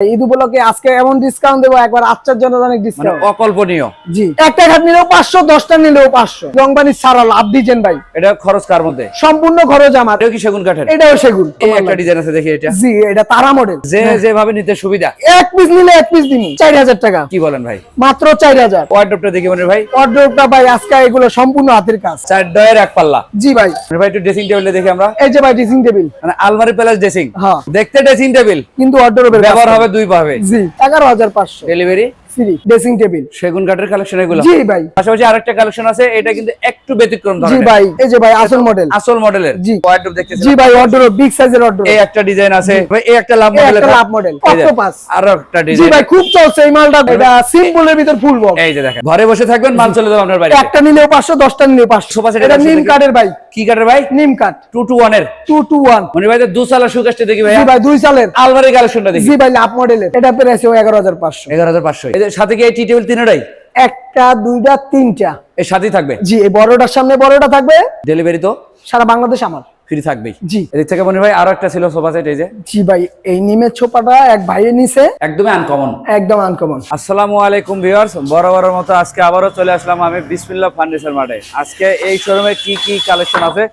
ঈদ উপলক্ষে আজকে এমন ডিসকাউন্ট দেবো একবার আশ্চর্যজনক মানে ডিসকাউন্ট অকল্পনীয়। জি। একটা খাট নিলেও পাঁচশো দশটা নিলেও পাঁচশো। লাভ দিচ্ছেন ভাই। এটা খরচ কার মধ্যে? সম্পূর্ণ খরচ আমার। কি সেগুন কাঠের? এটাও সেগুন। একটা ডিজাইন আছে দেখি এটা। জি এটা তারা মডেল যে যেভাবে নিতে সুবিধা। এক পিস নিলে এক পিস দিন চার হাজার টাকা। কি বলেন ভাই? মাত্র চার হাজার। দেখি মনে ভাই। ভাই আজকে এগুলো সম্পূর্ণ হাতের কাজ। চার ডয়ের এক পাল্লা। জি ভাই। ভাই একটু ড্রেসিং টেবিলে দেখি আমরা। এই যে ভাই ড্রেসিং টেবিল মানে আলমারি প্লাস ড্রেসিং হ্যাঁ। দেখতে ড্রেসিং টেবিল কিন্তু অর্ডার ব্যবহার হবে দুই ভাবে জি এগারো হাজার পাঁচশো। ডেলিভারি ড্রেসিং টেবিল সেগুন কাঠের কালেকশন এগুলো। জি ভাই। পাশাপাশি আরেকটা কালেকশন আছে এটা কিন্তু একটু ব্যতিক্রম জি ভাই এই যে ভাই আসল মডেল আসল মডেলের জি। ওয়ার্ডরোব দেখতেছেন? জি ভাই ওয়ার্ডরোব বিগ সাইজের ওয়ার্ডরোব এই একটা ডিজাইন আছে। এই একটা লাভ মডেল একটা লাভ মডেল অক্টোপাস আর একটা ডিজাইন জি ভাই খুব চলছে এই মালটা। এটা সিম্পলের ভিতর ফুল বক্স এই যে দেখেন ঘরে বসে থাকবেন মাল চলে যাবে আপনার একটা নিলেও 500 10টা নিলেও 500 পাশে এটা নিম কাঠের ভাই। কি কাঠের ভাই? নিম কাঠ। 221 এর 221 মানে ভাই দুই সালের সুকাশটা দেখি ভাই জি ভাই দুই সালের। আলমারি কালেকশনটা দেখি। জি ভাই লাভ মডেলের এটা প্রাইস 11500 11500 সাথে কি টি টেবিল তিনটাই একটা দুইটা তিনটা। এর সাথেই থাকবে? জি এই বড়টার সামনে বড়টা থাকবে? ডেলিভারি তো? সারা বাংলাদেশ আমার। ফ্রি থাকবেই? জি। এদিক থেকে মনে ভাই আরও একটা ছিল সোফা সেট এই যে। জি ভাই এই নিমের ছোপাটা এক ভাইয়ের নিচে একদমই আনকমন একদম আনকমন আসসালামু আলাইকুম ভিউয়ার্স বরাবরের মতো আজকে আবারও চলে আসলাম আমি বিসমিল্লাহ ফার্নিচার মাঠে। আজকে এই শোরুমে কি কি কালেকশন আছে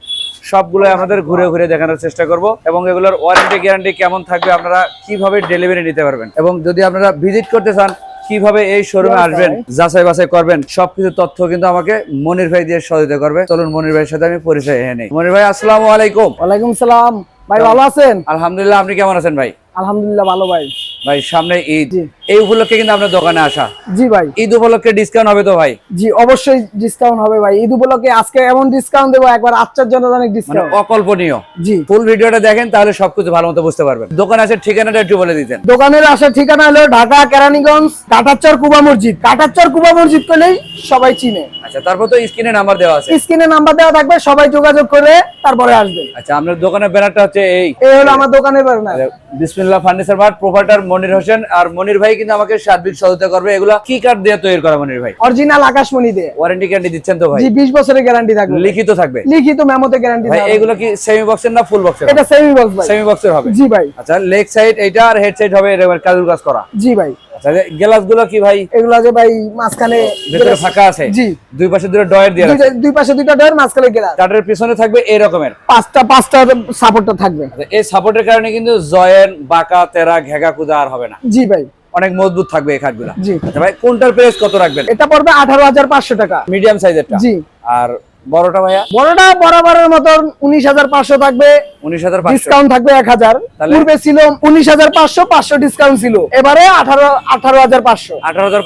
সবগুলো আমাদের ঘুরে ঘুরে দেখানোর চেষ্টা করব এবং এগুলোর ওয়ারেন্টি গ্যারান্টি কেমন থাকবে আপনারা কীভাবে ডেলিভারি নিতে পারবেন? এবং যদি আপনারা ভিজিট করতে চান কীভাবে এই শোরুমে আসবেন যাচাই বাছাই করবেন সবকিছু তথ্য কিন্তু আমাকে মনির ভাই দিয়ে সহযোগিতা করবে। চলুন মনির ভাইয়ের সাথে আমি পরিচয় হয়ে নেই। মনির ভাই আসসালাম আলাইকুম। ওয়ালাইকুম সালাম। ভাই ভালো আছেন? আলহামদুলিল্লাহ আপনি কেমন আছেন ভাই? আলহামদুলিল্লাহ ভালো ভাই। ভাই সামনে ঈদ। এই উপলক্ষে কিন্তু আপনার দোকানে আসা। জি ভাই। ঈদ উপলক্ষে ডিসকাউন্ট হবে তো ভাই? জি অবশ্যই ডিসকাউন্ট হবে ভাই। ঈদ উপলক্ষে আজকে এমন ডিসকাউন্ট দেবো একবার আশ্চর্যজনক মানে ডিসকাউন্ট অকল্পনীয়। জি। ফুল ভিডিওটা দেখেন তাহলে সবকিছু ভালো মতো বুঝতে পারবেন। দোকানে আছে ঠিকানাটা একটু বলে দিতেন। দোকানের আসার ঠিকানা হলো ঢাকা কেরানীগঞ্জ কাটাচ্চর কুবা মসজিদ। কাটাচ্চর কুবা মসজিদ করলেই সবাই চিনে। আচ্ছা তারপর তো স্ক্রিনে নাম্বার দেওয়া আছে। স্ক্রিনে নাম্বার দেওয়া থাকবে সবাই যোগাযোগ করে তারপরে আসবে। আচ্ছা আপনার দোকানের ব্যানারটা হচ্ছে এই। এই হলো আমার দোকানের banner. Bismillah furniture mart proprietor Monir Hossain আর মনির ভাই কিন্তু আমাকে সার্বিক সহায়তা করবে। এগুলা কি কার্ড দিয়ে তৈরি করা মনির ভাই? অরিজিনাল আকাশমণি দিয়ে। ওয়ারেন্টি গ্যারান্টি দিচ্ছেন তো ভাই? জি বিশ বছরের গ্যারান্টি থাকবে। লিখিত থাকবে? লিখিত মেমোতে গ্যারান্টি ভাই এগুলো কি সেমি বক্সের না ফুল বক্সের এটা সেমি বক্স ভাই। সেমি বক্সের হবে? জি ভাই। আচ্ছা লেগ সাইড এইটা আর হেড সাইড হবে কাজুর কাজ করা। জি ভাই। আচ্ছা গ্লাস কি ভাই? এগুলো যে ভাই মাঝখানে ভেতরে ফাঁকা আছে? জি। দুই পাশে দুটো ডয়ের দিয়ে রাখছে দুই পাশে দুইটা ডোর মাঝখানে গেলাস কাঠের পিছনে থাকবে এই রকমের। পাঁচটা পাঁচটা সাপোর্টটা থাকবে। আচ্ছা, এই সাপোর্টের কারণে কিন্তু জয়েন বাঁকা তেরা ঘেগা কুদা আর হবে না। জি ভাই। অনেক মজবুত থাকবে এই খাটগুলা। জি। আচ্ছা ভাই কোনটার প্রাইস কত রাখবেন? এটা পড়বে আঠারো হাজার পাঁচশো টাকা। মিডিয়াম সাইজেরটা জি। আর বড়টা ভাইয়া? বড়টা বরাবরের মতন উনিশ হাজার পাঁচশো থাকবে। উনিশ হাজার ডিসকাউন্ট থাকবে এক হাজার। পূর্বে ছিল উনিশ হাজার পাঁচশো পাঁচশো ডিসকাউন্ট ছিল। এবারে আঠারো আঠারো হাজার পাঁচশো। আঠারো হাজার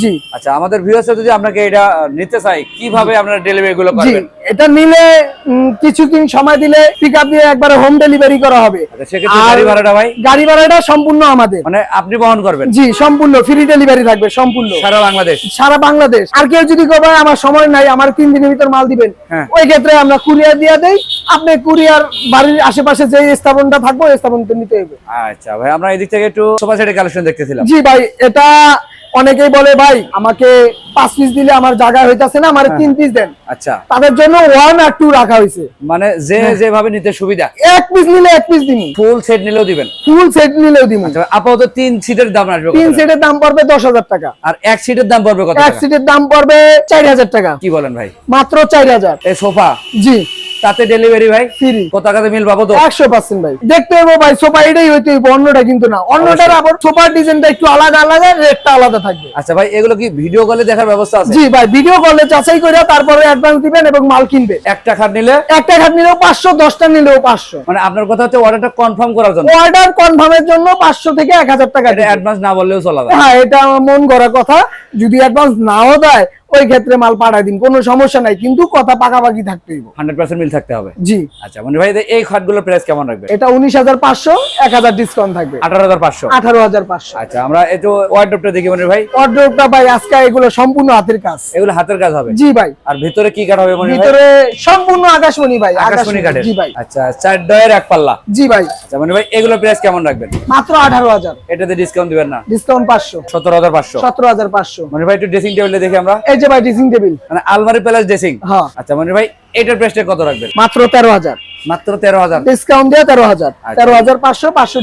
জি। আচ্ছা আমাদের ভিউয়ার্স যদি আপনাকে এটা নিতে চাই কীভাবে আপনারা ডেলিভারি গুলো করবেন? এটা নিলে কিছুদিন সময় দিলে পিক আপ দিয়ে একবারে হোম ডেলিভারি করা হবে। আচ্ছা গাড়ি ভাড়াটা ভাই? গাড়ি ভাড়াটা সম্পূর্ণ আমাদের। মানে আপনি বহন করবেন? জি সম্পূর্ণ ফ্রি ডেলিভারি থাকবে সম্পূর্ণ। সারা বাংলাদেশ? সারা বাংলাদেশ। আর কেউ যদি কবে আমার সময় নাই আমার তিন দিনের ভিতর মাল দিবেন। হ্যাঁ। ওই ক্ষেত্রে আমরা কুরিয়ার দিয়ে দেই আপনি কুরিয়ার বাড়ির আশেপাশে যে স্থাপনটা থাকব ওই স্থাপনটা নিতে হবে আচ্ছা ভাই আমরা এদিক থেকে একটু সোফা সেটের কালেকশন দেখতেছিলাম। জি ভাই এটা অনেকেই বলে ভাই আমাকে পাঁচ পিস দিলে আমার জায়গা হইতাছে না আমার তিন পিস দেন। আচ্ছা। তাদের জন্য ওয়ান আর টু রাখা হয়েছে মানে যে হ্যাঁ। যেভাবে নিতে সুবিধা। এক পিস নিলে এক পিস দিন ফুল সেট নিলেও দিবেন। ফুল সেট নিলেও দিন আচ্ছা আপাতত তিন সিটের দাম আসবে তিন? সেটের দাম পড়বে দশ হাজার টাকা। আর এক সিটের দাম পড়বে কত এক সিটের দাম পড়বে চার হাজার টাকা। কি বলেন ভাই? মাত্র চার হাজার। এই সোফা? জি। তাতে ডেলিভারি ভাই? ফ্রি কত টাকাতে মিল পাবো তো? একশো পার্সেন্ট ভাই। দেখতে হব ভাই সোফা এটাই হইতে হইব অন্যটা কিন্তু না। অন্যটার আবার সোফার ডিজাইনটা একটু আলাদা আলাদা রেটটা আলাদা থাকবে। আচ্ছা ভাই এগুলো কি ভিডিও কলে দেখার ব্যবস্থা আছে? জি ভাই ভিডিও কলে যাচাই করে তারপরে অ্যাডভান্স দিবেন এবং মাল কিনবে একটা খাট নিলে? একটা খাট নিলেও পাঁচশো দশটা নিলেও পাঁচশো। মানে আপনার কথা হচ্ছে অর্ডারটা কনফার্ম করার জন্য? অর্ডার কনফার্মের জন্য পাঁচশো থেকে এক হাজার টাকা এটা অ্যাডভান্স না বললেও চলা যায় হ্যাঁ এটা মন গড়া কথা। যদি অ্যাডভান্স নাও দেয় ওই ক্ষেত্রে মাল পাঠাই দিন কোনো সমস্যা নাই কিন্তু কথা পাকাপাকি থাকতে হইব হান্ড্রেড পার্সেন্ট মিল থাকতে হবে? জি। আচ্ছা মানে ভাই এই খাটগুলোর প্রাইস কেমন রাখবে এটা উনিশ হাজার পাঁচশো এক হাজার ডিসকাউন্ট থাকবে। আঠারো হাজার পাঁচশো? আঠারো হাজার পাঁচশো। আচ্ছা আমরা একটু ওয়ার্ডরোবটা দেখি মানে ভাই। অর্ডারটা ভাই আজকে এগুলো সম্পূর্ণ হাতের কাজ। এগুলো হাতের কাজ হবে? জি ভাই। আর ভিতরে কি কাঠ হবে মনে ভাই? ভিতরে সম্পূর্ণ আকাশমণি ভাই আকাশমণি কাঠের। জি ভাই। আচ্ছা চার ডয়ের এক পাল্লা। জি ভাই। আচ্ছা মানে ভাই এগুলো প্রাইস কেমন রাখবেন? মাত্র আঠারো হাজার। এটাতে ডিসকাউন্ট দিবেন না? ডিসকাউন্ট পাঁচশো। সতেরো হাজার পাঁচশো। সতেরো হাজার পাঁচশো। মানে ভাই একটু ড্রেসিং টেবিলে দেখি আমরা। এই যে ভাই ড্রেসিং টেবিল মানে আলমারি প্লাস ড্রেসিং হ্যাঁ। আচ্ছা মানে ভাই এটার প্রাইসটা কত রাখবেন? মাত্র তেরো হাজার। মাত্র তেরো হাজার? ডিসকাউন্ট দিয়ে তেরো হাজার। আচ্ছা। তেরো হাজার পাঁচশো পাঁচশো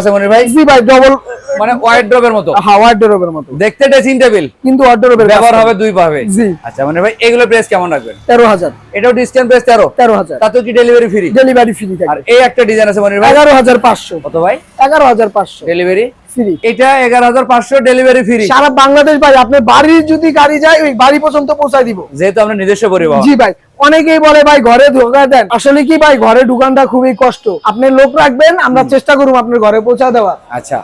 আছে মনির ভাই। জি ভাই ডবল মানে ওয়াইড ড্রপের মতো। হ্যাঁ ওয়ার্ডরোবের মতো। দেখতে ড্রেসিং টেবিল কিন্তু ওয়ার্ডরোবের ব্যবহার হবে দুই ভাবে। জি। আচ্ছা মনির ভাই এগুলো প্রাইস কেমন রাখবেন? তেরো হাজার। এটাও ডিসকাউন্ট প্রাইস তেরো। তেরো হাজার। তাতেও কি ডেলিভারি ফ্রি ডেলিভারি ফ্রি আর এই একটা ডিজাইন আছে মনির ভাই? এগারো হাজার পাঁচশো। কত ভাই? এগারো হাজার পাঁচশো। ডেলিভারি ফ্রি এটা এগারো হাজার পাঁচশো ডেলিভারি ফ্রি সারা বাংলাদেশ ভাই আপনার বাড়ির যদি গাড়ি যায় ওই বাড়ি পর্যন্ত পৌঁছায় দিব। যেহেতু আমরা নিজস্ব পরিবহন। জি ভাই অনেকেই বলে ভাই ঘরে ঢোকা দেন। আসলে কি ভাই ঘরে ঢুকানটা খুবই কষ্ট। আপনি লোক রাখবেন আমরা চেষ্টা করব আপনার ঘরে পৌঁছা দেওয়া আচ্ছা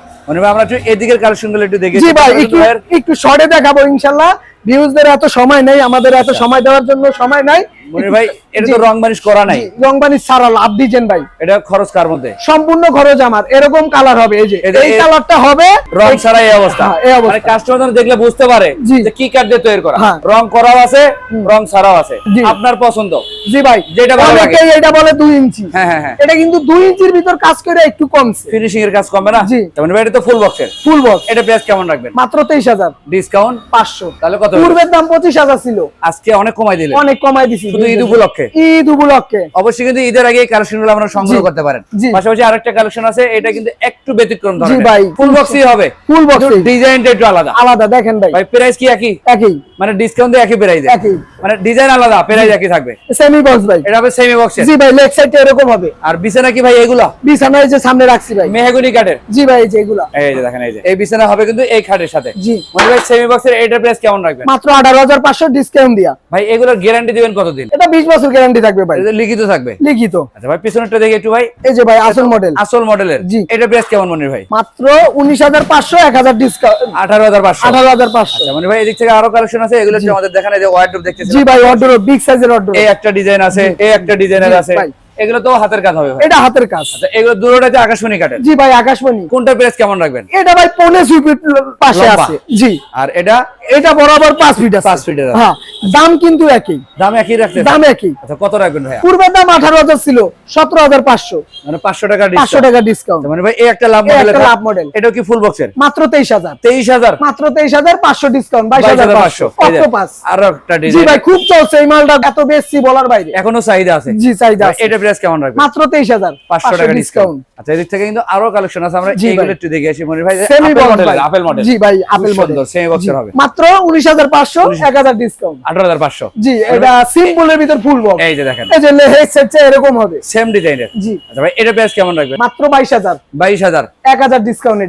আমরা একটু এদিকের একটু দেখি জি ভাই একটু একটু শর্টে দেখাবো ইনশাল্লাহ। ভিউজদের এত সময় নেই আমাদের এত সময় দেওয়ার জন্য সময় নাই। মনির ভাই এটা তো রং বানিশ করা নাই। রংবানি সারা লাভ দিচ্ছেন ভাই। এটা খরচ কার মধ্যে? সম্পূর্ণ খরচ আমার। এরকম কালার হবে এই যে এই যে- এই এই- কালারটা হবে রং ছাড়া এই অবস্থা। হ্যাঁ, এই অবস্থা। মানে কাস্টমার দেখলে বুঝতে পারে যে কি কাঠ দিয়ে তৈরি করা। হ্যাঁ। রং করাও আছে রং ছাড়াও আছে। আপনার পছন্দ। জি ভাই যেটা ভালো লাগে। এটা বলে দুই ইঞ্চি। হ্যাঁ এটা কিন্তু দুই ইঞ্চির ভিতর কাজ করে একটু কমছে। ফিনিশিং এর কাজ কমবে না। তার মানে এটা তো ফুল বক্সের ফুল বক্স এটা প্রাইস কেমন রাখবেন? মাত্র তেইশ হাজার। ডিসকাউন্ট পাঁচশো। তাহলে কত? পূর্বের দাম পঁচিশ হাজার ছিল। আজকে অনেক কমাই দিলেন। অনেক কমাই দিছি। শুধু ঈদ উপলক্ষে? ঈদ উপলক্ষে। অবশ্যই কিন্তু ঈদের আগে কালেকশনগুলো আপনারা সংগ্রহ করতে পারেন। পাশাপাশি আরেকটা কালেকশন আছে এটা কিন্তু একটু ব্যতিক্রম ধরনের। ভাই। ফুল বক্সই হবে। ফুল বক্স ডিজাইনটা একটু আলাদা। আলাদা দেখেন ভাই। ভাই প্রাইস কি একই? একই। মানে ডিসকাউন্ট দিয়ে একই প্রাইস একই। মানে ডিজাইন আলাদা প্রাইস একই থাকবে। সেমি বক্স ভাই। এটা হবে সেমি বক্সের জি ভাই লেগ সাইডটা এরকম হবে। আর বিছানা কি ভাই এগুলা? বিছানা এই যে সামনে রাখছি ভাই। মেহগুনি কাঠের। জি ভাই এই যে এগুলা। এই যে দেখেন এই যে। এই বিছানা হবে কিন্তু এই খাটের সাথে। জি। মানে ভাই সেমি বক্সের এইটার প্রাইস কেমন রাখবেন? মাত্র আঠারো হাজার পাঁচশো ডিসকাউন্ট দিয়া। ভাই এগুলোর গ্যারান্টি দিবেন কতদিন? এটা বিশ বছর গ্যারান্টি থাকবে ভাই। এটা লিখিত থাকবে? লিখিত। আচ্ছা ভাই পিছনেরটা দেখি একটু ভাই। এই যে ভাই আসল মডেল আসল মডেলের জি। এটা প্রাইস কেমন মনে ভাই? মাত্র উনিশ হাজার পাঁচশো এক হাজার ডিসকাউন্ট আঠারো হাজার পাঁচশো। আঠারো হাজার পাঁচশো। আচ্ছা মানে ভাই এদিক থেকে আরও কালেকশন আছে এগুলো আমাদের দেখান এই যে ওয়ার্ডরোব দেখতেছি জি ভাই অর্ডার বিগ সাইজের অর্ডার এই একটা ডিজাইন আছে এই একটা ডিজাইনের আছে। ভাই। এগুলো তো হাতের কাজ হবে ভাই। এটা হাতের কাজ। আচ্ছা এগুলো দুটোটাতে আকাশমণি কাঠের জি ভাই আকাশমণি। কোনটা প্রাইস কেমন রাখবেন? এটা ভাই পনেরো ফিট পাশে। আছে। জি। আর এটা? এটা বরাবর পাঁচ ফিট আছে। পাঁচ ফিটের আছে। হ্যাঁ। দাম কিন্তু একই। দাম একই রাখতে দাম একই। আচ্ছা কত রাখবেন ভাইয়া? পূর্বের দাম আঠারো হাজার ছিল সতেরো হাজার পাঁচশো। মানে পাঁচশো টাকা পাঁচশো ডিসকাউন্ট টাকা ডিসকাউন্ট মানে ভাই এই একটা লাভ মডেল একটা লাভ মডেল এটা কি ফুল বক্সের মাত্র তেইশ হাজার। তেইশ হাজার? মাত্র তেইশ হাজার পাঁচশো ডিসকাউন্ট বাইশ হাজার পাঁচশো। কত পাঁচ আরও একটা জি ভাই খুব চলছে এই মালটা এত বেশি বলার বাইরে। এখনও চাহিদা আছে? জি চাহিদা আছে। এটা প্রাইস কেমন রাখবেন? মাত্র তেইশ হাজার পাঁচশো টাকা ডিসকাউন্ট আচ্ছা এদিক থেকে কিন্তু আরও কালেকশন আছে। আমরা এইগুলো একটু দেখে আসি মনির ভাই। সেমি মডেল আপেল মডেল জি ভাই আপেল মডেল সেমি বক্সের হবে। মাত্র উনিশ হাজার পাঁচশো এক হাজার ডিসকাউন্ট আঠারো হাজার পাঁচশো। জি এটা সিম্পলের ভিতর ফুল বক্স এই যে দেখেন। এই যে হেডসেট এরকম হবে। সেম ডিজাইনের জি। আচ্ছা ভাই এটা প্রাইস কেমন রাখবেন? মাত্র বাইশ হাজার। বাইশ হাজার। এক হাজার ডিসকাউন্ট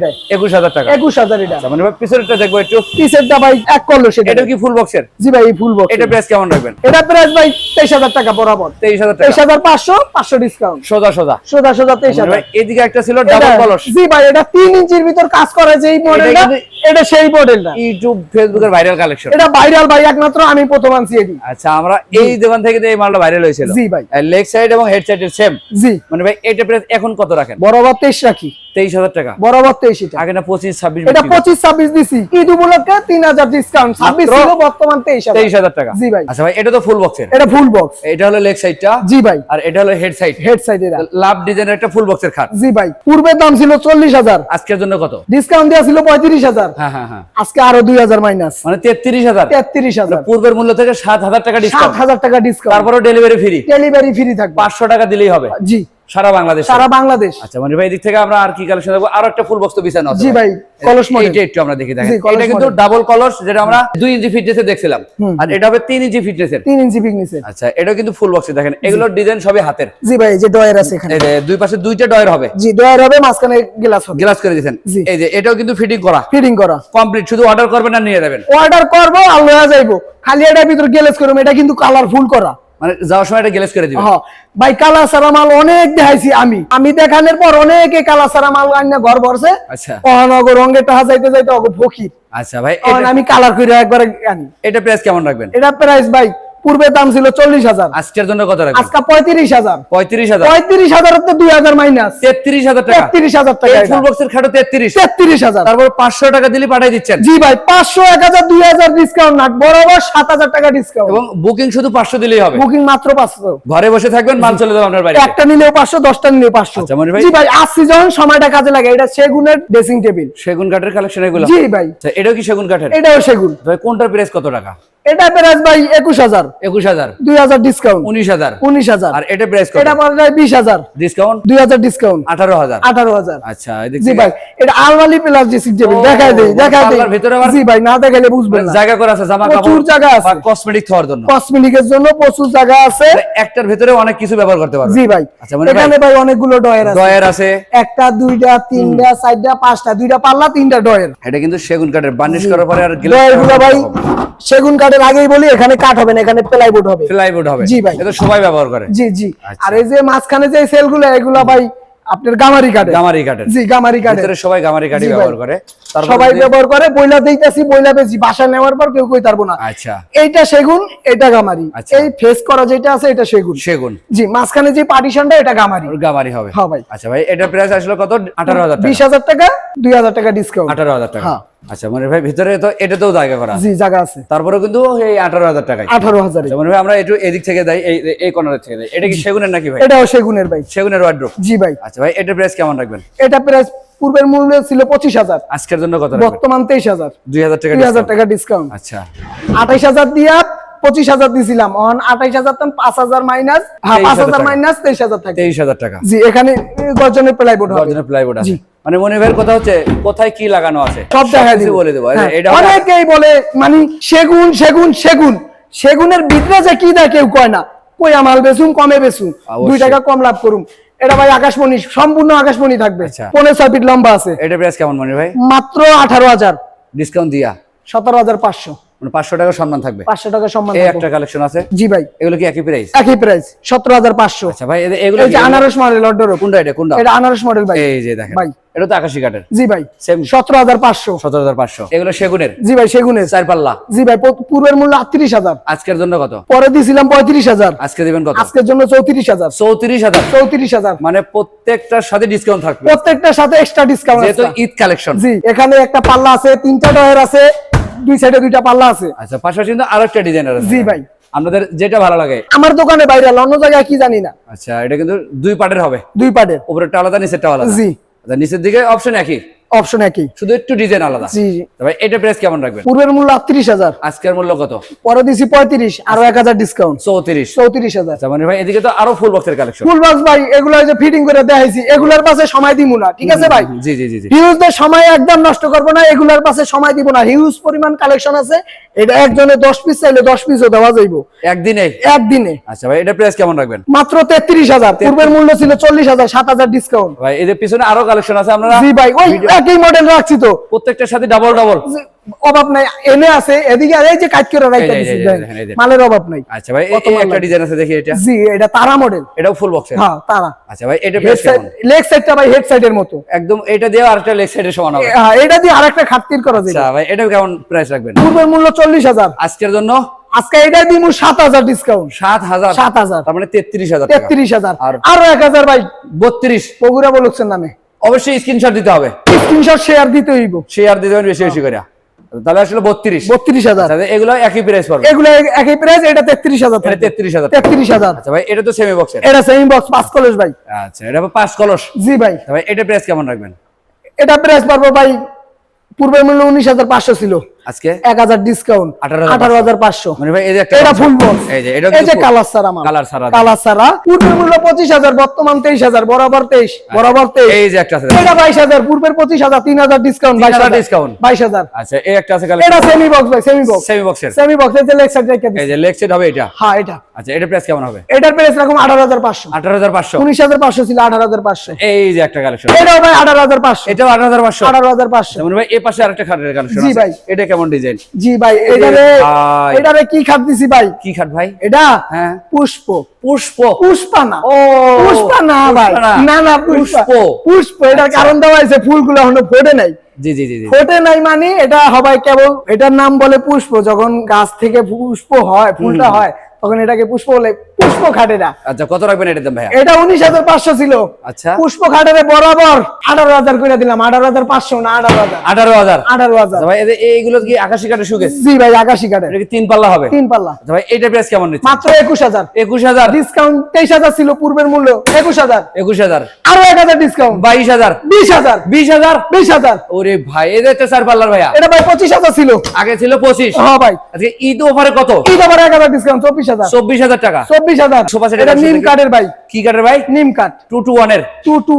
টাকা। এটা। আচ্ছা মানে ভাই পিছনেরটা দেখব একটু। টি ভাই এক করল সেটা এটা কি ফুল বক্সের জি ভাই এই ফুল বক্স এটা প্রাইস কেমন রাখবেন? এটা প্রাইস ভাই তেইশ হাজার টাকা বরাবর। তেইশ হাজার তেইশ টাকা হাজার পাঁচশো পাঁচশো ডিসকাউন্ট সোজা সোজা। সোজা সোজা ভাই এদিকে একটা ছিল ডাবল এটা- কলস জি ভাই এটা তিন ইঞ্চির ভিতর কাজ করে যে এই মডেলটা এটা সেই মডেলটা ইউটিউব ফেসবুকের ভাইরাল কালেকশন এটা ভাইরাল ভাই একমাত্র আমি প্রথম আনছি এটি। আচ্ছা আমরা এই দোকান থেকে এই মালটা ভাইরাল হয়েছিল। জি ভাই। লেগ সাইড এবং হেড সেম জি। মানে ভাই এটা প্রাইস এখন কত রাখেন? বরাবর তেইশ রাখি। তেইশ হাজার টাকা। বরাবর তেইশ এটা। আগে না পঁচিশ ছাব্বিশ এটা পঁচিশ ছাব্বিশ দিছি। ঈদ উপলক্ষে তিন হাজার ডিসকাউন্ট ছাব্বিশ মাত্র ছিল বর্তমান তেইশ হাজার। তেইশ হাজার টাকা। জি ভাই। আচ্ছা ভাই এটা তো ফুল বক্সের এটা ফুল বক্স এটা হলো লেগ সাইডটা জি ভাই। আর এটা হলো হেড সাইড হেড সাইড এটা লাভ ডিজাইনের একটা ফুল বক্সের খাট। জি ভাই। পূর্বের দাম ছিল চল্লিশ হাজার। আজকের জন্য কত? ডিসকাউন্ট দেওয়া ছিল পঁয়ত্রিশ হাজার। হ্যাঁ হ্যাঁ হ্যাঁ। আজকে আরও দুই হাজার মাইনাস মানে তেত্রিশ হাজার। তেত্রিশ হাজার। পূর্বের মূল্য থেকে সাত হাজার টাকা সাত ডিসকাউন্ট হাজার টাকা ডিসকাউন্ট তারপরে ডেলিভারি ফ্রি ডেলিভারি ফ্রি থাকবে। পাঁচশো টাকা দিলেই হবে। জি। সারা বাংলাদেশ? সারা বাংলাদেশ। আচ্ছা মানে ভাই এদিক থেকে আমরা আর কি কালেকশন দেখব আর একটা ফুল বক্স তো বিছানো জি ভাই, কলস। এইটা একটু আমরা দেখি দেখেন। এটা কিন্তু ডাবল কলস যেটা আমরা দুই ইঞ্চি ফিটনেসে দেখছিলাম। আর এটা হবে তিন ইঞ্চি ফিটনেসের তিন ইঞ্চি পিকনিসের আচ্ছা এটা কিন্তু ফুল বক্সে দেখেন। এগুলোর ডিজাইন সবই হাতের। জি ভাই যে ডয়ার আছে এখানে। দুই পাশে দুইটা ডয়ের হবে। জি ডয়ার হবে মাঝখানে গ্লাস হবে। গ্লাস করে জি। এই যে এটাও কিন্তু ফিটিং করা। ফিটিং করা। কমপ্লিট শুধু অর্ডার করবেন আর নিয়ে যাবেন। অর্ডার করব আর লয়া যাইবো। খালি এটার ভিতর গ্লাস করব এটা কিন্তু কালারফুল করা। মানে যাওয়ার সময় এটা গ্লাস করে দিবেন হ্যাঁ ভাই কালা সারা মাল অনেক দেখাইছি আমি। আমি দেখানোর পর অনেকে কালা সারা মাল আইনা ঘর ভরছে। আচ্ছা। অনগর রঙে টাহা যাইতে যাইতে অগ ফকির। আচ্ছা ভাই আমি কালার করে একবার আনি। এটা প্রাইস কেমন রাখবেন? এটা প্রাইস ভাই পূর্বের দাম ছিল চল্লিশ হাজার। আজকের জন্য কত রাখবেন? আজকে পঁয়ত্রিশ হাজার। পঁয়ত্রিশ হাজার। পঁয়ত্রিশ হাজার তো দুই হাজার মাইনাস তেত্রিশ হাজার টাকা। তেত্রিশ হাজার টাকা ফুল বক্সের খাটো তেত্রিশ। তেত্রিশ হাজার। তারপর পাঁচশো টাকা দিলে পাঠাই দিচ্ছেন। জি ভাই পাঁচশো এক হাজার দুই হাজার ডিসকাউন্ট না বরাবর সাত হাজার টাকা ডিসকাউন্ট এবং বুকিং শুধু পাঁচশো দিলেই হবে। বুকিং মাত্র পাঁচশো। ঘরে বসে থাকবেন মাল চলে যাবে আপনার বাড়িতে। একটা নিলেও পাঁচশো দশটা নিলেও পাঁচশো। আচ্ছা, ভাই। জি ভাই আসছি যখন সময়টা কাজে লাগে এটা সেগুনের ড্রেসিং টেবিল সেগুন কাঠের কালেকশন এগুলো। জি ভাই। আচ্ছা এটাও কি সেগুন কাঠের? এটাও সেগুন। ভাই কোনটার প্রাইস কত টাকা? এটা প্রাইস ভাই একুশ হাজার। একুশ হাজার। দুই হাজার ডিসকাউন্ট উনিশ হাজার। উনিশ হাজার। আর এটা প্রাইস কত? এটা বিশ হাজার। ডিসকাউন্ট দুই হাজার ডিসকাউন্ট আঠারো হাজার। আঠারো হাজার। আচ্ছা এদিক জি ভাই এটা প্লাস টেবিল দেখাই দেই মানে দেখাই দেই। ভিতরে জি ভাই না দেখাইলে বুঝবেন না। জায়গা করে আছে জামা প্রচুর জায়গা আছে। কসমেটিক খাওয়ার জন্য। কসমেটিকের জন্য প্রচুর জায়গা আছে। মানে একটার ভিতরে অনেক কিছু ব্যবহার করতে পারবে। জি ভাই আচ্ছা, মানে এখানে ভাই অনেকগুলো ডয়ের আছে। ডয়ার আছে। একটা দুইটা তিনটা চারটা পাঁচটা দুইটা পাল্লা তিনটা ডয়ের। এটা কিন্তু সেগুন কাঠের বার্নিশ করার পরে আর ভাই সেগুন কাঠের আগেই বলি এখানে কাঠ হবে না এখানে প্লাইবোর্ড হবে। প্লাইউড হবে। জি ভাই। এটা সবাই ব্যবহার করে। জি জি। আচ্ছা। আর এই যে মাঝখানে যে সেলগুলো এগুলো ভাই আপনার গামারি কাঠের। গামারি কাঠের। জি গামারি কাঠের। সবাই গামারি কাঠই ব্যবহার করে। সবাই যদি- ব্যবহার করে বইলা দিতেছি বইলা বেশি বাসা নেওয়ার পর কেউ কই পারব না। আচ্ছা। এইটা সেগুন এটা গামারি। আচ্ছা। এই ফেস করা যেটা আছে এটা সেগুন। সেগুন। জি মাঝখানে যে পার্টিশনটা এটা গামারি। ওর গামারি হবে। হ্যাঁ ভাই। আচ্ছা ভাই এটা প্রাইস আসলে কত? আঠারো হাজার বিশ টাকা হাজার টাকা দুই হাজার টাকা ডিসকাউন্ট আঠারো হাজার টাকা। হ্যাঁ। আচ্ছা মানে ভাই ভিতরে তো এটাতেও জায়গা করা। জি জায়গা আছে। তারপরে কিন্তু এই আঠারো হাজার টাকায়। আঠারো হাজারে। আচ্ছা, মানে ভাই আমরা একটু এদিক থেকে দেই এই এই কর্নার থেকে দেই এটা কি সেগুনের নাকি ভাই? এটাও সেগুনের ভাই। সেগুনের ওয়ার্ড্রোপ জি ভাই। আচ্ছা ভাই এটার প্রাইস কেমন রাখবেন? এটা প্রাইস পূর্বের মূল্য ছিল পঁচিশ হাজার। আজকের জন্য কত বর্তমান তেইশ হাজার। দুই হাজার টাকা দুই হাজার টাকা ডিসকাউন্ট আচ্ছা। আঠাইশ হাজার দিয়া পঁচিশ হাজার দিছিলাম। অন আঠাইশ হাজার তখন পাঁচ হাজার মাইনাস হ্যাঁ পাঁচ হাজার মাইনাস তেইশ হাজার থাকে। তেইশ হাজার টাকা। জি এখানে গর্জনের প্লাইবোর্ড গর্জনের প্লাইউড আছে। মানে মনে ভাইয়ের কথা হচ্ছে কোথায় কি লাগানো আছে? সব দেখা দিব। বলে দেবো। হ্যাঁ, এটা অনেকেই বলে মানে সেগুন সেগুন সেগুন। সেগুনের ভিতরে যে কি দেয় কেউ কয় না। কই আমাল বেচুম কমে অবশ্যই। দুই টাকা কম লাভ করুম এটা ভাই আকাশমণি সম্পূর্ণ আকাশমণি থাকবে। আচ্ছা। পনেরো ছয় ফিট লম্বা আছে। এটা প্রাইস কেমন মনে ভাই? মাত্র আঠারো হাজার। ডিসকাউন্ট দিয়া? সতেরো হাজার পাঁচশো। মানে পাঁচশো টাকা সম্মান থাকবে? পাঁচশো টাকা সম্মান একটা কালেকশন আছে? জি ভাই। এগুলো কি একই প্রাইস একই প্রাইস সতেরো হাজার পাঁচশো। আচ্ছা ভাই এগুলো আনারস মডেল কোনটা এটা? কোনটা? এটা আনারস মডেল ভাই। এই যে দেখেন। ভাই। এটা তো আকাশি কাঠের। জি ভাই সতেরো হাজার পাঁচশো। সতেরো হাজার পাঁচশো। এগুলো সেগুনের? জি ভাই সেগুনের। চার পাল্লা। জি ভাই পূর্বের মূল্য আটত্রিশ হাজার। আজকের জন্য কত? পরে দিয়েছিলাম পঁয়ত্রিশ হাজার। আজকে দিবেন কত? আজকের জন্য চৌত্রিশ হাজার। চৌত্রিশ হাজার? চৌত্রিশ হাজার। মানে প্রত্যেকটার সাথে ডিসকাউন্ট থাকবে। প্রত্যেকটার সাথে এক্সট্রা ডিসকাউন্ট যেহেতু ঈদ কালেকশন জি এখানে একটা পাল্লা আছে তিনটা ডয়ের আছে দুই সাইডে দুইটা পাল্লা আছে। আচ্ছা পাশাপাশি কিন্তু আরেকটা ডিজাইনার আছে। জি ভাই। আপনাদের যেটা ভালো লাগে। আমার দোকানে বাইরে অন্য জায়গায় কি জানি না। আচ্ছা এটা কিন্তু দুই পার্টের হবে। দুই পাটের। উপরেরটা আলাদা নিচেরটা আলাদা। জি। আচ্ছা নিচের দিকে অপশন একই? অপশন একই। শুধু একটু ডিজাইন আলাদা। জি এটা প্রাইস কেমন রাখবেন? পূর্বের মূল্য আটত্রিশ হাজার। আজকের মূল্য কত? পরে দিছি পঁয়ত্রিশ আরও এক হাজার ডিসকাউন্ট চৌত্রিশ। চৌত্রিশ হাজার। আচ্ছা মানে ভাই এদিকে তো আরও ফুল বক্সের কালেকশন ফুল বক্স ভাই এগুলো যে ফিটিং করে দেখাইছি এগুলোর পাশে সময় দিব না ঠিক আছে ভাই? জি জি জি হিউজদের সময় একদম নষ্ট করব না এগুলোর পাশে সময় দিব না। হিউজ পরিমাণ কালেকশন আছে এটা একজনে দশ পিস চাইলে দশ পিসও দেওয়া যাইব। একদিনে? একদিনে। আচ্ছা ভাই এটা প্রাইস কেমন রাখবেন? মাত্র তেত্রিশ হাজার পূর্বের মূল্য ছিল চল্লিশ হাজার সাত হাজার ডিসকাউন্ট ভাই এদের পিছনে আরও কালেকশন আছে আপনারা জি ভাই ওই একই মডেল রাখছি তো। প্রত্যেকটার সাথে ডাবল ডাবল অভাব নাই এনে আছে এদিকে আর এই যে কাজ করে রাখতে যে। মালের অভাব নাই। আচ্ছা ভাই এই- একটা ডিজাইন আছে দেখি এটা। জি এটা তারা মডেল এটাও ফুল বক্সের হ্যাঁ তারা। আচ্ছা ভাই এটা লেগ সাইডটা ভাই হেড সাইডের মতো। একদম এটা দিয়ে আরেকটা লেগ সাইডের সমান হবে। হ্যাঁ, এটা দিয়ে আরেকটা খাতির করা যায় আচ্ছা ভাই এটা কেমন প্রাইস রাখবেন? পূর্বের মূল্য চল্লিশ হাজার। আজকের জন্য? আজকে এটা সাত হাজার ডিসকাউন্ট সাত হাজার? সাত হাজার। তার মানে তেত্রিশ হাজার টাকা। তেত্রিশ হাজার। আর- আরও এক হাজার ভাই। বত্রিশ। বগুড়া বলুকছেন নামে। অবশ্যই স্ক্রিনশট দিতে হবে। স্ক্রিনশট শেয়ার দিতে হইব। শেয়ার দিতে হবে বেশি বেশি করে। তাহলে আসলে বত্রিশ। বত্রিশ হাজার। আচ্ছা এগুলো একই প্রাইস পড়বে। এগুলো একই প্রাইস এটা তেত্রিশ হাজার তাহলে তেত্রিশ হাজার। তেত্রিশ হাজার। আচ্ছা ভাই এটা তো সেমি বক্স এটা সেমি বক্স পাঁচ কলস ভাই। আচ্ছা এটা পাঁচ কলস। জি ভাই। আচ্ছা ভাই এটা প্রাইস কেমন রাখবেন? এটা প্রাইস পারব ভাই পূর্বের মূল্য উনিশ হাজার পাঁচশো ছিল। আজকে? এক হাজার ডিসকাউন্ট 18,500 আঠারো হাজার পাঁচশো। মানে ভাই এই যে এটা ফুল বক্স এই যে এটা এই যে কালার সারা আমার কালার ছাড়া কালার সারা। পূর্বের মূল্য পঁচিশ হাজার বর্তমান তেইশ হাজার বরাবর তেইশ বরাবর তেইশ। এই যে একটা আছে এটা বাইশ হাজার পূর্বের পঁচিশ হাজার তিন হাজার ডিসকাউন্ট বাইশ 3,000 হাজার। discount। বাইশ হাজার। আচ্ছা এই একটা আছে এটা সেমি বক্স ভাই সেমি বক্স সেমি বক্সের সেমি বক্স এই যে লেগ রেখে এই যে লেগ সেট হবে এটা? হ্যাঁ এটা। আচ্ছা এটা প্রাইস কেমন হবে? এটার প্রাইস রাখুন আঠারো হাজার পাঁচশো। আঠারো হাজার পাঁচশো। উনিশ হাজার পাঁচশো ছিল আঠারো হাজার পাঁচশো। এই যে একটা কালেকশন এটাও ভাই আঠারো হাজার পাঁচশো। এটাও আঠারো হাজার পাঁচশো। আঠারো হাজার পাঁচশো। যেমন ভাই এই পাশে আরেকটা কালেকশন জি ভাই। এটা কেমন ডিজাইন জি ভাই এটারে এটারে কি খাট দিছি ভাই? কি খাট ভাই? এটা হ্যাঁ। পুষ্প। পুষ্প। পুষ্পানা ও পুষ্পানা ভাই। না। না পুষ্প। পুষ্প। এটার আচ্ছা। কারণ দেওয়া হয়েছে ফুলগুলো এখনও ফোটে নাই। জি জি জি জি। ফোটে নাই মানে এটা সবাই কেবল এটার নাম বলে পুষ্প যখন গাছ থেকে পুষ্প হয় ফুলটা হয় তখন এটাকে পুষ্প বলে পুষ্প খাটেরা। আচ্ছা কত রাখবেন এটার দাম এটা উনিশ হাজার পাঁচশো ছিল। আচ্ছা। পুষ্প খাটেরে বরাবর আঠারো হাজার করে দিলাম আঠারো হাজার পাঁচশো না আঠারো হাজার। আঠারো হাজার? আঠারো হাজার। আচ্ছা ভাই এইগুলো কি আকাশি কাঠের সুকেস জি ভাই আকাশি কাঠের। এটা কি তিন পাল্লা হবে? তিন পাল্লা। আচ্ছা ভাই এইটা প্রাইস কেমন নিচ্ছে? মাত্র একুশ হাজার। একুশ হাজার? ডিসকাউন্ট তেইশ হাজার ছিল পূর্বের মূল্য একুশ হাজার। একুশ হাজার। আরও এক হাজার ডিসকাউন্ট বাইশ হাজার? বিশ হাজার। বিশ হাজার? বিশ হাজার। ও ওরে ভাই এই যে চার পাল্লার ভাইয়া। এটা ভাই পঁচিশ হাজার ছিল। আগে ছিল পঁচিশ। হ্যাঁ ভাই। আজকে ঈদ অফারে কত? হাজার ডিসকাউন্ট চব্বিশ হাজার। চব্বিশ হাজার টাকা। চব্বিশ হাজার। সোফা সেটের এটা নিম কাঠের ভাই। কি কাঠের ভাই? নিম কাঠ। টু টু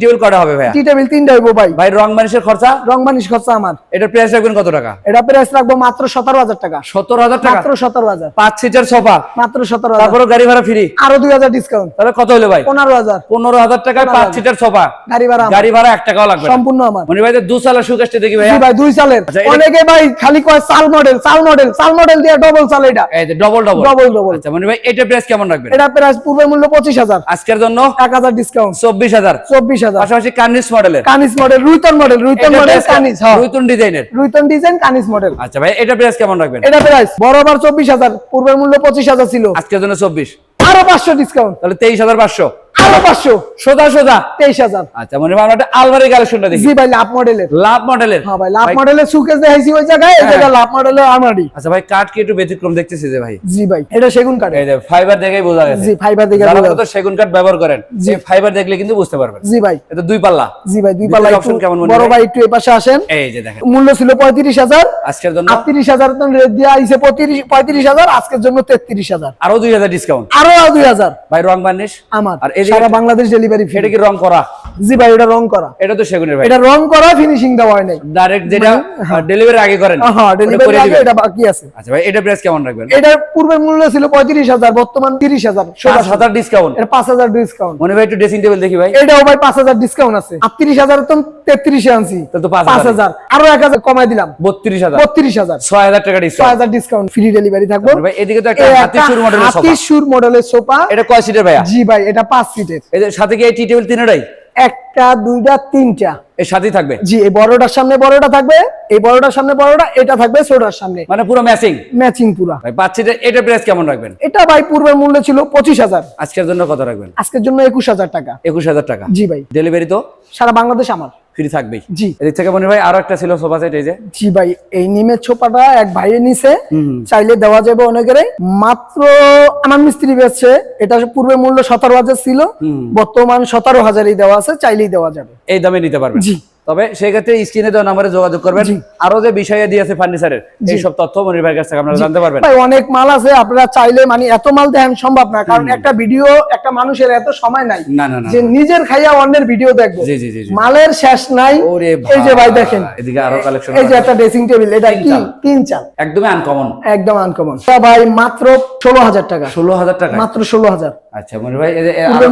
টেবিল কটা হবে ভাইয়া? টি টেবিল তিনটা হইব ভাই। ভাই রং মানুষের খরচা? রং বানিশ খরচা আমার। এটার প্রাইস রাখবেন কত টাকা? এটা প্রাইস রাখব মাত্র সতেরো হাজার টাকা। সত্তর হাজার টাকা? মাত্র সতেরো হাজার। পাঁচ সিটার সোফা? মাত্র সতেরো হাজার। তারপরে গাড়ি ভাড়া ফ্রি আরও দুই হাজার ডিসকাউন্ট তাহলে কত হলো ভাই? পনেরো হাজার। পনেরো হাজার টাকায় পাঁচ হাজার। Seater sofa. গাড়ি ভাড়া গাড়ি ভাড়া এক টাকাও লাগবে সম্পূর্ণ আমার। মনি ভাই দু সালের সুকাশটি দেখি জি ভাইয়া ভাই দুই সালের। আচ্ছা, অনেকে ভাই খালি কয় সাল মডেল সাল মডেল সাল মডেল দিয়ে ডবল সাল এটা। এই যে ডবল ডবল ডবল ডবল আচ্ছা মনি ভাই এটা প্রাইস কেমন রাখবেন? এটা প্রাইস পূর্বের মূল্য পঁচিশ হাজার। আজকের জন্য এক হাজার ডিসকাউন্ট চব্বিশ হাজার। চব্বিশ হাজার। পাশাপাশি কার্নিস মডেলের কানিস মডেল রুইতন মডেল রুইতন মডেল কানিস হ্যাঁ। নতুন ডিজাইনের রুইতন ডিজাইন কানিস মডেল আচ্ছা ভাই এটা প্রাইস কেমন রাখবেন? এটা প্রাইস বরাবর চব্বিশ হাজার পূর্বের মূল্য পঁচিশ হাজার ছিল। আজকের জন্য চব্বিশ। আরও পাঁচশো ডিসকাউন্ট তাহলে তেইশ হাজার পাঁচশো। আরও পাঁচশো। সোজা সোজা তেইশ হাজার। আচ্ছা মনে আমরা আলমারি কালেকশনটা দেখি। জি ভাই লাভ মডেলের। লাভ মডেলের? হ্যাঁ ভাই লাভ মডেলের সুকেস দেখাইছি ওই জায়গায় এই হ্যাঁ। লাভ মডেলের আলমারি। আচ্ছা ভাই কাঠ কি একটু ব্যতিক্রম দেখতেছি যে ভাই? জি ভাই এটা সেগুন কাঠের এই যে ফাইবার দেখেই বোঝা গেছে। জি ফাইবার দিকে বোঝা মূলত সেগুন কাঠ ব্যবহার করেন যে ফাইবার দেখলে কিন্তু বুঝতে পারবেন। জি ভাই। এটা দুই পাল্লা। জি ভাই দুই পাল্লা। option কেমন মনে বড় ভাই একটু এই পাশে আসেন। এই যে দেখেন। মূল্য ছিল পঁয়ত্রিশ হাজার। আজকের জন্য? আটত্রিশ হাজার তো রেট দিয়ে আইসে পঁয়ত্রিশ পঁয়ত্রিশ হাজার আজকের জন্য তেত্রিশ হাজার। আরও দুই হাজার ডিসকাউন্ট আরও দুই হাজার। ভাই রং বার্নিশ আমার। আর সারা বাংলাদেশ ডেলিভারি ফ্রি এটা কি রং করা? জি ভাই এটা রং করা। এটা তো সেগুনের ভাই। এটা রং করা ফিনিশিং দেওয়া হয় নাই। ডাইরেক্ট যেটা ডেলিভারি আগে করেন হ্যাঁ ডেলিভারি আগে এটা বাকি আছে। আচ্ছা ভাই এটা প্রাইস কেমন রাখবেন? এটার পূর্বের মূল্য ছিল পঁয়ত্রিশ হাজার বর্তমান তিরিশ হাজার পাঁচ হাজার। ডিসকাউন্ট এটা পাঁচ হাজার ডিসকাউন্ট মনে ভাই একটু ড্রেসিং টেবিল দেখি ভাই। এটাও ভাই পাঁচ হাজার ডিসকাউন্ট আছে। আটত্রিশ হাজার তো তেত্রিশে আনছি। তাহলে তো পাঁচ পাঁচ হাজার। হাজার। আরও এক হাজার কমাই দিলাম। বত্রিশ হাজার। বত্রিশ হাজার। ছয় হাজার টাকা ছয় ডিসকাউন্ট হাজার ডিসকাউন্ট ফ্রি ডেলিভারি থাকব। ভাই এদিকে তো একটা এই হাতি সুর মডেলের সোফা হাতি সুর মডেলের সোফা এটা কয় সিটের ভাইয়া? জি ভাই এটা পাঁচ সিটের যে সাথে কি এই টি টেবিল তিনটাই? একটা দুইটা তিনটা। এর সাথেই থাকবে? জি এই বড়টার সামনে বড়টা থাকবে এই বড়টার সামনে বড়টা এটা থাকবে ছোটার সামনে। মানে পুরো ম্যাচিং ম্যাচিং পুরা। ভাই বাচ্চাটা এটা প্রাইস কেমন রাখবেন? এটা ভাই পূর্বের মূল্য ছিল পঁচিশ হাজার। আজকের জন্য কত রাখবেন? আজকের জন্য একুশ হাজার টাকা। একুশ হাজার টাকা। জি ভাই। ডেলিভারি তো? সারা বাংলাদেশ আমার। ফ্রি থাকবে জি। এদিক থেকে মনির ভাই আরও একটা ছিল সোফা সেট এই যে। জি ভাই এই নিমের ছোপাটা এক ভাইয়ের নিছে। চাইলে দেওয়া যাবে অনেকের মাত্র আমার মিস্ত্রি বেচছে এটা পূর্বে মূল্য সতেরো হাজার ছিল। বর্তমান সতেরো হাজারই দেওয়া আছে চাইলেই দেওয়া যাবে। এই দামে নিতে পারবে জি। তবে সেই ক্ষেত্রে স্ক্রিনে দেওয়া নাম্বারে যোগাযোগ করবেন। আরও যে বিষয় দিয়েছে ফার্নিচারের এইসব তথ্য মনির ভাইয়ের কাছ থেকে আপনারা জানতে পারবেন। ভাই অনেক মাল আছে আপনারা চাইলে মানে এত মাল দেখেন সম্ভব না কারণ একটা ভিডিও একটা মানুষের এত সময় নাই। না না যে নিজের খাইয়া অন্যের ভিডিও দেখব। জি, জি, জি। মালের শেষ নাই। ওরে এই যে ভাই দেখেন। এদিকে আরও কালেকশন এই যে একটা ড্রেসিং টেবিল এটা কি? চাল। তিন চাল। একদমই আনকমন একদম আনকমন ভাই মাত্র ষোলো হাজার টাকা। ষোলো হাজার টাকা। মাত্র ষোলো হাজার। আচ্ছা মনির ভাই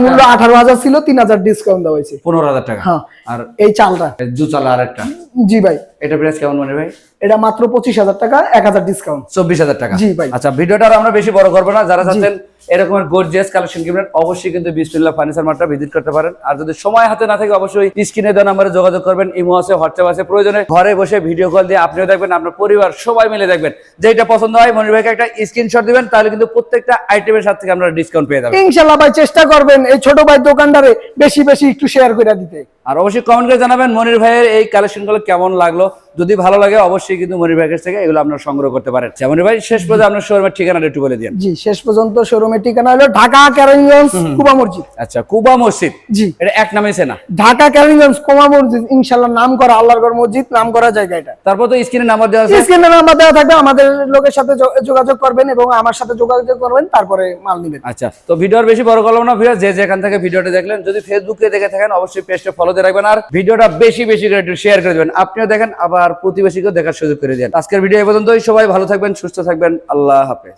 মূল্য আঠারো হাজার ছিল তিন হাজার ডিসকাউন্ট দেওয়া হয়েছে। পনেরো হাজার টাকা। হ্যাঁ আর এই চালটা। জু চাল আর একটা জি ভাই। এটা প্রাইস কেমন মনির ভাই? এটা মাত্র পঁচিশ হাজার টাকা এক হাজার ডিসকাউন্ট চব্বিশ হাজার টাকা। জি ভাই। আচ্ছা ভিডিওটা আর আমরা বেশি বড় করব না। যারা চাচ্ছেন এরকমের গোর্জিয়াস কালেকশন কিনবেন অবশ্যই কিন্তু বিসমিল্লাহ ফার্নিচার মার্টটা ভিজিট করতে পারেন। আর যদি সময় হাতে না থাকে অবশ্যই স্ক্রিনে দেওয়া নাম্বারে যোগাযোগ করবেন ইমো আছে হোয়াটসঅ্যাপ আছে প্রয়োজনে ঘরে বসে ভিডিও কল দিয়ে আপনিও দেখবেন আপনার পরিবার সবাই মিলে দেখবেন। যেটা পছন্দ হয় মনির ভাইকে একটা স্ক্রিনশট দিবেন তাহলে কিন্তু প্রত্যেকটা আইটেমের সাথে থেকে আপনারা ডিসকাউন্ট পেয়ে যাবেন। ইনশাল্লাহ ভাই চেষ্টা করবেন এই ছোট ভাই দোকানদারে বেশি বেশি একটু শেয়ার করে দিতে। আর অবশ্যই কমেন্ট করে জানাবেন মনির ভাইয়ের এই কালেকশনগুলো কেমন লাগল। যদি ভালো লাগে অবশ্যই কিন্তু মনির ভাইয়ের কাছ থেকে এগুলো আপনারা সংগ্রহ করতে পারেন। আচ্ছা, মনির ভাই শেষ পর্যন্ত আপনার শোরুমের ঠিকানাটা একটু বলে দিন। জি শেষ পর্যন্ত শোরুমের ঠিকানা হলো ঢাকা ক্যারিংগঞ্জ কুবা মসজিদ। আচ্ছা কুবা মসজিদ? জি। এটা এক নামে না? ঢাকা ক্যারিংগঞ্জ কুবা মসজিদ ইনশাল্লাহ নাম করা আল্লাহর ঘর মসজিদ নাম করা জায়গা এটা। তারপর তো স্ক্রিনে নাম্বার দেওয়া আছে। স্ক্রিনে নাম্বার দেওয়া থাকবে আমাদের লোকের সাথে যোগাযোগ করবেন এবং আমার সাথে যোগাযোগ করবেন তারপরে মাল নেবেন। আচ্ছা তো ভিডিওর বেশি বড় করলাম না ভিডিও যে যেখান থেকে ভিডিওটা দেখলেন যদি ফেসবুকে দেখে থাকেন অবশ্যই পেজটা ফলো দিয়ে রাখবেন আর ভিডিওটা বেশি বেশি করে একটু শেয়ার করে দেবেন। আপনিও দেখেন আবার প্রতিবেশীকেও দেখার সুযোগ করে দেন। আজকের ভিডিও এই পর্যন্তই। সবাই ভালো থাকবেন, সুস্থ থাকবেন। আল্লাহ হাফেজ।